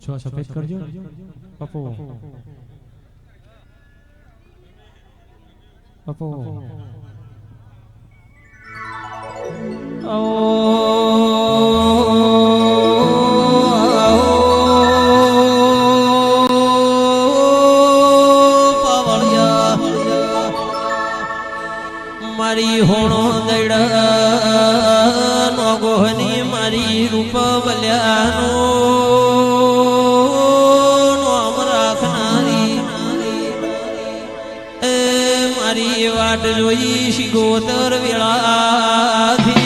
છ સફેદ કરજો. પપ્પો. પપ્પો. મારી ગોહની મારી રૂપ બલ્યાનો નોમ રાખનારી એ મારી વાટ જોઈ શિગોતર વેળાથી.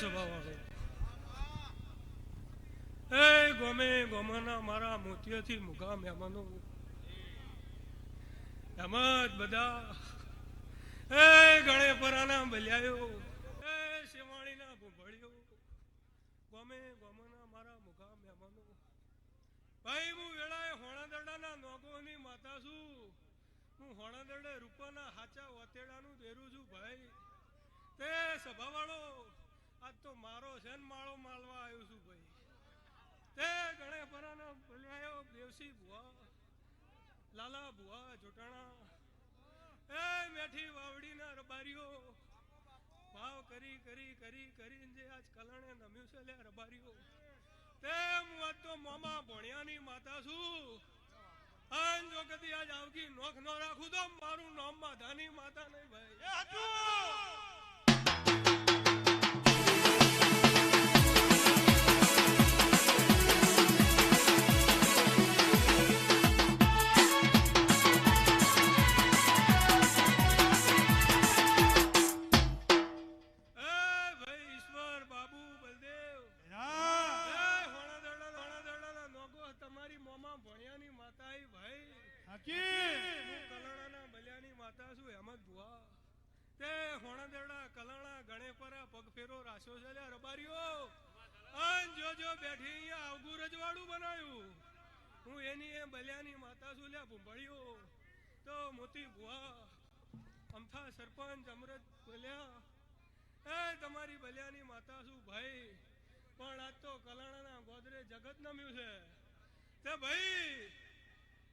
સભાવાળો એ ગમે ગમાના મારા મોતિયાથી મુગા મહેમાનો. એમ જ બધા. હે ગણેપરાના બલ્યાયો. એ શિવાણીના ભૂભળ્યો. ગમે ગમાના મારા મુગા મહેમાનો. ભાઈ, હું વેળાએ હોણાદરડાના નોગોની માતા છું. હું હોણાદરડે રૂપાના હાચા વતેડાનું દેરું છું, ભાઈ. તે સભાવાળો આજ તો મારો છે ને માળો માલવા આવ્યો છું ભાઈ. તે ગણે પરાનો બોલ્યાયો દેવસી ભુવા, લાલા ભુવા, જોટાણા. એ મેઠી વાવડીના રબારીઓ, ભાવ કરી કરી કરી કરીને જે આજ કલણે નમ્યું છે લે રબારીઓ. તે હું આજ તો મામા ભણ્યાની માતા છું. આન જો કદી આજ આવકી નોખ ન રાખું તો મારું નામ માધાની માતા નહીં ભાઈ. કલાણા ગણેપરા પગ ફેરો રાખ્યો છે લે રબારીઓ. અન જો જો બેઠી અહીંયા આવગું રજવાડું બનાવ્યું હું એની એ બલ્યાની માતા છું ભૂંભળ્યો તો મોતી ભુવા, અમથા સરપંચ, અમૃત બોલ્યા. એ તમારી બલ્યાની માતા શું ભાઈ. પણ આજ તો કલાણાના ગોદરે જગત નમ્યું છે. તે ભાઈ,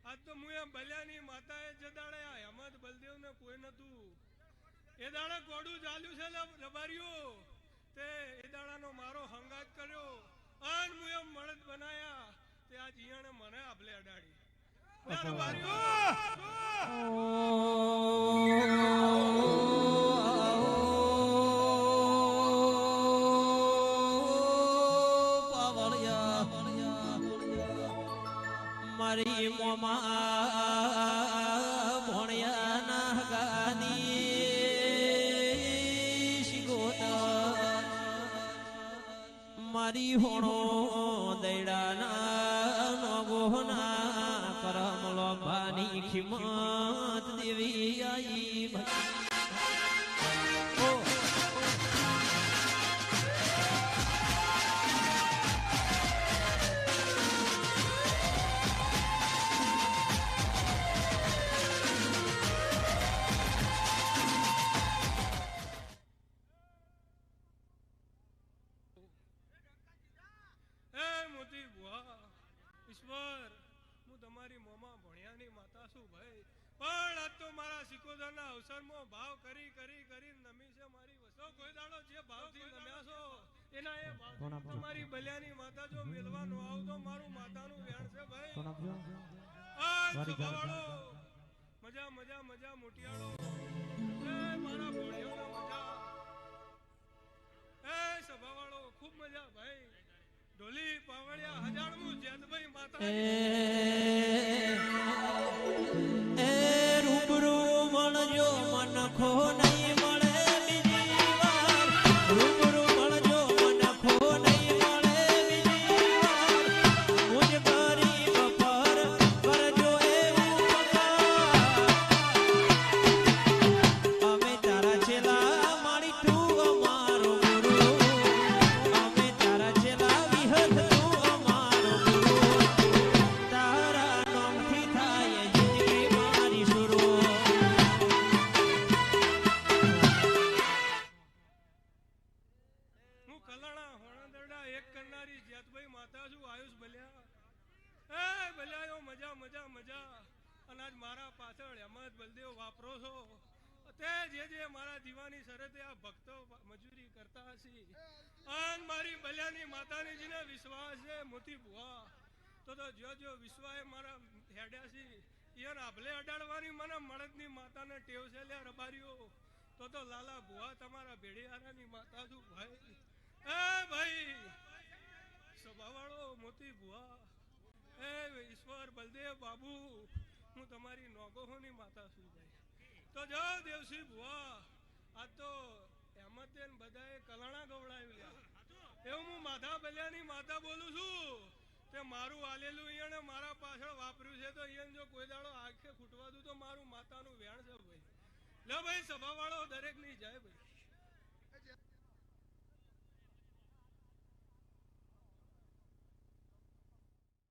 આજ તો હું એમ બલ્યાની માતાએ જ દાડે આ બલદેવ બલદેવને કોઈ નતું એ દાડા ગોડું ચાલ્યું છે રબારીઓ તે એ દાડાનો મારો હંગાત કર્યો. અન હું એમ મળદ બનાયા. તે આ જીયાણે મને આભલે અડાડી. રબારીઓ હોણો દૈડાના નો ગોહના કરમ લોભાની ખિમત ઈશ્વર હું તમારી મોમાં ભણ્યાની માતા છું ભાઈ. પણ આજ તો મારા સિકોદરના અવસરમાં ભાવ કરી કરી કરી નમી છે મારી. વસો કોઈ દાડો જે ભાવથી નમ્યા છો એના એ ભાવ તમારી બલ્યાની માતા જો મેલવાનો આવ તો મારું માતાનું વ્યાણ છે ભાઈ. આ મજા મજા મજા મોટિયાળો. એ મારા ભોળિયોના મજા. એ સભાવાળો ખૂબ મજા ભાઈ. ઢોલી પાવડિયા હજારમું જેતભાઈ માતા આજ મારા પાછળ હેમંત બલદેવ વાપરો છો. જે જે મારા દીવાની શરતે આ ભક્તો મજૂરી કરતા હશે. અન મારી બલ્યાની માતાની જેને વિશ્વાસ છે મોતી ભુવા. તો તો જો જો વિશ્વાએ મારા હેડ્યા છે ઈયન આભલે અડાડવાની મને મળદની માતાને ટેવ છે લ્યા રબારીઓ. તો તો લાલા ભુવા તમારા ભેડિયારાની માતા છું ભાઈ. એ ભાઈ સભાવાળો મોતી ભુવા. એ ઈશ્વર બલદેવ બાબુ. હું તમારી નોગોહોની માતા છું ભાઈ. તો જો દેવસી ભુવા, આ તો એમતે બધાએ કલણા ગવડાવી લ્યા. એવું હું માધા બલ્યાની માતા બોલું છું. તે મારું આલેલું અહીંયા મારા પાછળ વાપર્યું છે તો અહીંયા જો કોઈ દાડો આંખે ખૂટવા દઉં તો મારું માતાનું વેણ છે ભાઈ. લે ભાઈ, સભાવાળો દરેકની જાય ભાઈ.